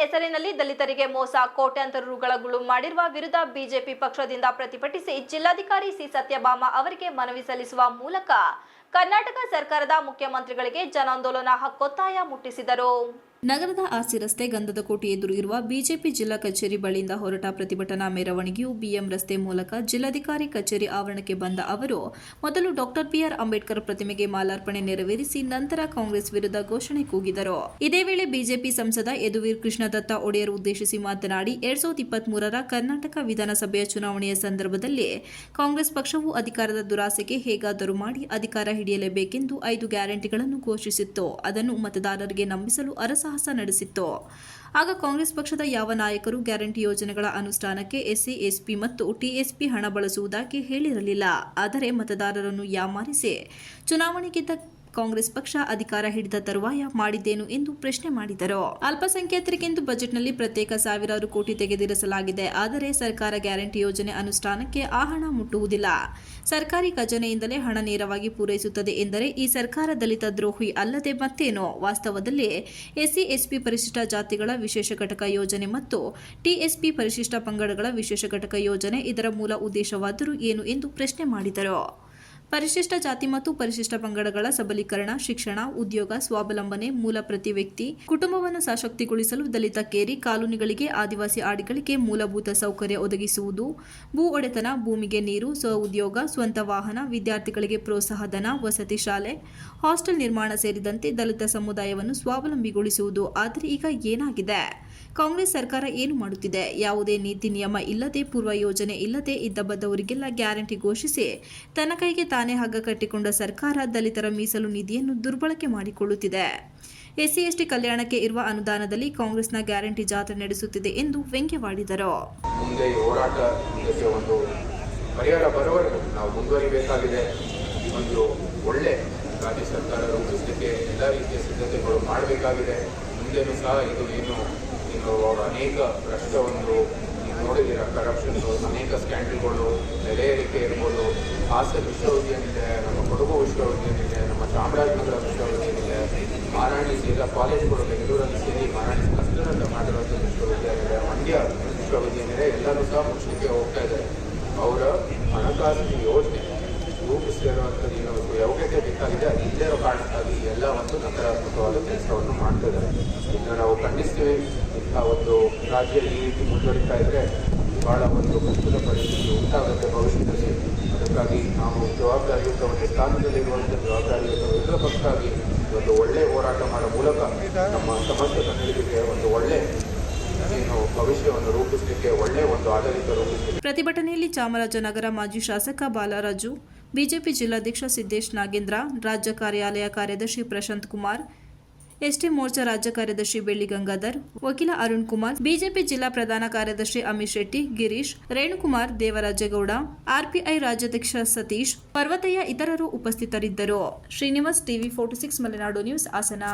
ಹೆಸರಿನಲ್ಲಿ ದಲಿತರಿಗೆ ಮೋಸ, ಕೋಟ್ಯಾಂತರ ರುಗಳ ಗುಳು ಮಾಡಿರುವ ವಿರುದ್ಧ ಬಿಜೆಪಿ ಪಕ್ಷದಿಂದ ಪ್ರತಿಭಟಿಸಿ ಜಿಲ್ಲಾಧಿಕಾರಿ ಸಿ ಸತ್ಯಭಾಮ ಅವರಿಗೆ ಮನವಿ ಸಲ್ಲಿಸುವ ಮೂಲಕ ಕರ್ನಾಟಕ ಸರ್ಕಾರದ ಮುಖ್ಯಮಂತ್ರಿಗಳಿಗೆ ಜನಾಂದೋಲನ ಹಕ್ಕೊತ್ತಾಯ ಮುಟ್ಟಿಸಿದರು. ನಗರದ ಆಸಿ ರಸ್ತೆ ಗಂಧದ ಕೋಟೆ ಎದುರು ಇರುವ ಬಿಜೆಪಿ ಜಿಲ್ಲಾ ಕಚೇರಿ ಬಳಿಯಿಂದ ಹೊರಟ ಪ್ರತಿಭಟನಾ ಮೆರವಣಿಗೆಯು ಬಿಎಂ ರಸ್ತೆ ಮೂಲಕ ಜಿಲ್ಲಾಧಿಕಾರಿ ಕಚೇರಿ ಆವರಣಕ್ಕೆ ಬಂದ ಅವರು, ಮೊದಲು ಡಾಕ್ಟರ್ ಬಿಆರ್ ಅಂಬೇಡ್ಕರ್ ಪ್ರತಿಮೆಗೆ ಮಾಲಾರ್ಪಣೆ ನೆರವೇರಿಸಿ ನಂತರ ಕಾಂಗ್ರೆಸ್ ವಿರುದ್ಧ ಘೋಷಣೆ ಕೂಗಿದರು. ಇದೇ ವೇಳೆ ಬಿಜೆಪಿ ಸಂಸದ ಯದುವೀರ್ ಕೃಷ್ಣದತ್ತ ಒಡೆಯರ್ ಉದ್ದೇಶಿಸಿ ಮಾತನಾಡಿ, ಎರಡ್ ಸಾವಿರದ ಕರ್ನಾಟಕ ವಿಧಾನಸಭೆಯ ಚುನಾವಣೆಯ ಸಂದರ್ಭದಲ್ಲಿ ಕಾಂಗ್ರೆಸ್ ಪಕ್ಷವು ಅಧಿಕಾರದ ದುರಾಸೆಗೆ ಹೇಗಾದರೂ ಮಾಡಿ ಅಧಿಕಾರ ಹಿಡಿಯಲೇಬೇಕೆಂದು ಐದು ಗ್ಯಾರಂಟಿಗಳನ್ನು ಘೋಷಿಸಿತ್ತು. ಅದನ್ನು ಮತದಾರರಿಗೆ ನಂಬಿಸಲು ಅರಸಾಹಸ ನಡೆಸಿತ್ತು. ಆಗ ಕಾಂಗ್ರೆಸ್ ಪಕ್ಷದ ಯಾವ ನಾಯಕರು ಗ್ಯಾರಂಟಿ ಯೋಜನೆಗಳ ಅನುಷ್ಠಾನಕ್ಕೆ ಎಸ್ಸಿ, ಎಸ್ಪಿ ಮತ್ತು ಟಿಎಸ್ಪಿ ಹಣ ಬಳಸುವುದಾಗಿ ಹೇಳಿರಲಿಲ್ಲ. ಆದರೆ ಮತದಾರರನ್ನು ಯಾಮಾರಿಸಿ ಚುನಾವಣೆ ಗೆದ್ದ ಕಾಂಗ್ರೆಸ್ ಪಕ್ಷ ಅಧಿಕಾರ ಹಿಡಿದ ತರುವಾಯ ಮಾಡಿದ್ದೇನು ಎಂದು ಪ್ರಶ್ನೆ ಮಾಡಿದರು. ಅಲ್ಪಸಂಖ್ಯಾತರಿಗೆಂದು ಬಜೆಟ್ನಲ್ಲಿ ಪ್ರತ್ಯೇಕ ಸಾವಿರಾರು ಕೋಟಿ ತೆಗೆದಿರಿಸಲಾಗಿದೆ. ಆದರೆ ಸರ್ಕಾರ ಗ್ಯಾರಂಟಿ ಯೋಜನೆ ಅನುಷ್ಠಾನಕ್ಕೆ ಆ ಹಣ ಮುಟ್ಟುವುದಿಲ್ಲ. ಸರ್ಕಾರಿ ಖಜಾನೆಯಿಂದಲೇ ಹಣ ನೇರವಾಗಿ ಪೂರೈಸುತ್ತದೆ ಎಂದರೆ ಈ ಸರ್ಕಾರ ದಲಿತ ದ್ರೋಹಿ ಅಲ್ಲದೆ ಮತ್ತೇನೋ? ವಾಸ್ತವದಲ್ಲಿ ಎಸ್ಸಿ ಎಸ್ಪಿ ಪರಿಶಿಷ್ಟ ಜಾತಿಗಳ ವಿಶೇಷ ಘಟಕ ಯೋಜನೆ ಮತ್ತು ಟಿಎಸ್ಪಿ ಪರಿಶಿಷ್ಟ ಪಂಗಡಗಳ ವಿಶೇಷ ಘಟಕ ಯೋಜನೆ ಇದರ ಮೂಲ ಉದ್ದೇಶವಾದರೂ ಏನು ಎಂದು ಪ್ರಶ್ನೆ ಮಾಡಿದರು. ಪರಿಶಿಷ್ಟ ಜಾತಿ ಮತ್ತು ಪರಿಶಿಷ್ಟ ಪಂಗಡಗಳ ಸಬಲೀಕರಣ, ಶಿಕ್ಷಣ, ಉದ್ಯೋಗ, ಸ್ವಾವಲಂಬನೆ, ಮೂಲ ಪ್ರತಿ ವ್ಯಕ್ತಿ, ಕುಟುಂಬವನ್ನು ಸಶಕ್ತಿಗೊಳಿಸಲು ದಲಿತ ಕೇರಿ, ಕಾಲೋನಿಗಳಿಗೆ ಆದಿವಾಸಿ ಆಡಿಗಳಿಗೆ ಮೂಲಭೂತ ಸೌಕರ್ಯ ಒದಗಿಸುವುದು, ಭೂ ಒಡೆತನ, ಭೂಮಿಗೆ ನೀರು ಸ್ವ ಉದ್ಯೋಗ ಸ್ವಂತ ವಾಹನ, ವಿದ್ಯಾರ್ಥಿಗಳಿಗೆ ಪ್ರೋತ್ಸಾಹ ಧನ, ವಸತಿ ಶಾಲೆ, ಹಾಸ್ಟೆಲ್ ನಿರ್ಮಾಣ ಸೇರಿದಂತೆ ದಲಿತ ಸಮುದಾಯವನ್ನು ಸ್ವಾವಲಂಬಿಗೊಳಿಸುವುದು. ಆದರೆ ಈಗ ಏನಾಗಿದೆ? ಕಾಂಗ್ರೆಸ್ ಸರ್ಕಾರ ಏನು ಮಾಡುತ್ತಿದೆ? ಯಾವುದೇ ನೀತಿ ನಿಯಮ ಇಲ್ಲದೆ, ಪೂರ್ವ ಯೋಜನೆ ಇಲ್ಲದೆ ಇದ್ದ ಬದ್ದವರಿಗೆಲ್ಲ ಗ್ಯಾರಂಟಿ ಘೋಷಿಸಿ ತನ್ನ ಕೈಗೆ ತಾನೇ ಹಗ್ಗ ಕಟ್ಟಿಕೊಂಡ ಸರ್ಕಾರ ದಲಿತರ ಮೀಸಲು ನಿಧಿಯನ್ನು ದುರ್ಬಳಕೆ ಮಾಡಿಕೊಳ್ಳುತ್ತಿದೆ. ಎಸ್ಸಿ ಎಸ್ಟಿ ಕಲ್ಯಾಣಕ್ಕೆ ಇರುವ ಅನುದಾನದಲ್ಲಿ ಕಾಂಗ್ರೆಸ್ನ ಗ್ಯಾರಂಟಿ ಜಾತ್ರೆ ನಡೆಸುತ್ತಿದೆ ಎಂದು ವ್ಯಂಗ್ಯವಾಡಿದರು. ಮುಂದೆ ಈ ಹೋರಾಟ ಒಂದು ಪರಿಹಾರ ಬರುವವರೆಗೂ ನಾವು ಮುಂದುವರಿಬೇಕಾಗಿದೆ. ಒಂದು ಒಳ್ಳೆ ರಾಜ್ಯ ಸರ್ಕಾರ ರೂಪಿಸಲಿಕ್ಕೆ ಎಲ್ಲ ರೀತಿಯ ಸಿದ್ಧತೆಗಳು ಮಾಡಬೇಕಾಗಿದೆ. ಮುಂದೆನೂ ಸಹ ಇದು ಏನು, ಇನ್ನು ಅನೇಕ ಭ್ರಷ್ಟ ಒಂದು ನೋಡಿದ್ದೀರ ಕರಪ್ಷನ್ ಅನೇಕ ಸ್ಕ್ಯಾಂಡಲ್ಗಳು ಬೆಲೆ ಇರ್ಬೋದು. ಹಾಸನ ವಿಶ್ವವಿದ್ಯಾನಿಲಯ, ನಮ್ಮ ಕೊಡಗು ವಿಶ್ವವಿದ್ಯಾನಿಲಯ, ನಮ್ಮ ಚಾಮರಾಜನಗರ ವಿಶ್ವವಿದ್ಯಾನಿಲಯ, ಮಾರಾಣಿ ಎಲ್ಲ ಕಾಲೇಜುಗಳು ಬೆಂಗಳೂರಲ್ಲಿ ಸೇರಿ ಮಾರಾಣಿ ಕಸ್ತೂರಂತ ಮಾಡಿರುವಂಥ ವಿಶ್ವವಿದ್ಯಾನಿಲಯ, ಮಂಡ್ಯ ವಿಶ್ವವಿದ್ಯಾನಿಲಯ, ಎಲ್ಲರೂ ಸಹ ಮುಚ್ಚಲಿಕ್ಕೆ ಹೋಗ್ತಾ ಇದ್ದಾರೆ. ಅವರ ಹಣಕಾಸಿನ ಯೋಜನೆ ರೂಪಿಸಿರುವಂಥದ್ದು ಏನು ಯೋಗ್ಯತೆ ಬೇಕಾಗಿದೆ ಅದು ಇಲ್ಲೇ ಕಾರಣಕ್ಕಾಗಿ ಎಲ್ಲ ಒಂದು ನಕಾರಾತ್ಮಕವಾದ ಕೆಲಸವನ್ನು ಮಾಡ್ತಾ ಇದ್ದಾರೆ. ಇನ್ನು ನಾವು ಇಂಥ ಒಂದು ರಾಜ್ಯ ಈ ರೀತಿ ಮುಂದುವರಿತಾ ಇದ್ರೆ ಬಹಳ ಒಂದು ಕಷ್ಟದ ಪರಿಸ್ಥಿತಿ ಉಂಟಾಗುತ್ತೆ ಭವಿಷ್ಯದಲ್ಲಿ ಅದಕ್ಕಾಗಿ ನಾವು ಜವಾಬ್ದಾರಿಯುತ ಒಂದು ಸ್ಥಾನದಲ್ಲಿರುವಂಥ ಜವಾಬ್ದಾರಿಯುತ ಇದರ ಪಕ್ಷಕ್ಕಾಗಿ ಒಂದು ಒಳ್ಳೆ ಹೋರಾಟ ಮಾಡುವ ಮೂಲಕ ನಮ್ಮ ಸಮಸ್ತ ಕನ್ನಡಿಗರಿಗೆ ಒಂದು ಒಳ್ಳೆ ಏನು ಭವಿಷ್ಯವನ್ನು ರೂಪಿಸಲಿಕ್ಕೆ, ಒಳ್ಳೆ ಒಂದು ಆಡಳಿತ ಪ್ರತಿಭಟನೆಯಲ್ಲಿ ಚಾಮರಾಜನಗರ ಮಾಜಿ ಶಾಸಕ ಬಾಲರಾಜು, ಬಿಜೆಪಿ ಜಿಲ್ಲಾಧ್ಯಕ್ಷ ಸಿದ್ದೇಶ್ ನಾಗೇಂದ್ರ, ರಾಜ್ಯ ಕಾರ್ಯಾಲಯ ಕಾರ್ಯದರ್ಶಿ ಪ್ರಶಾಂತ್ ಕುಮಾರ್ ಎಸ್ಟಿ ಮೋರ್ಚಾ ರಾಜ್ಯ ಕಾರ್ಯದರ್ಶಿ ಬೆಳ್ಳಿ ಗಂಗಾಧರ್ ವಕೀಲ ಅರುಣ್ ಕುಮಾರ್, ಬಿಜೆಪಿ ಜಿಲ್ಲಾ ಪ್ರಧಾನ ಕಾರ್ಯದರ್ಶಿ ಅಮಿತ್ ಶೆಟ್ಟಿ, ಗಿರೀಶ್, ರೇಣುಕುಮಾರ್, ದೇವರಾಜೇಗೌಡ, ಆರ್ಪಿಐ ರಾಜ್ಯಾಧ್ಯಕ್ಷ ಸತೀಶ್, ಪರ್ವತಯ್ಯ ಇತರರು ಉಪಸ್ಥಿತರಿದ್ದರು. Srinivas TV forty six, Malenadu news, Hassan.